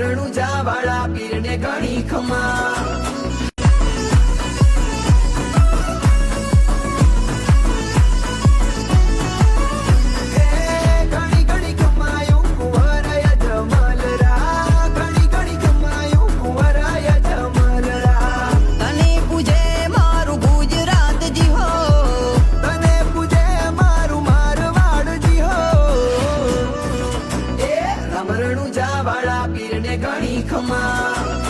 શરણુ જાવાળા પીરને ઘણી ખમા. ઝાડું જાવાળા પીરને ઘણી ખમા.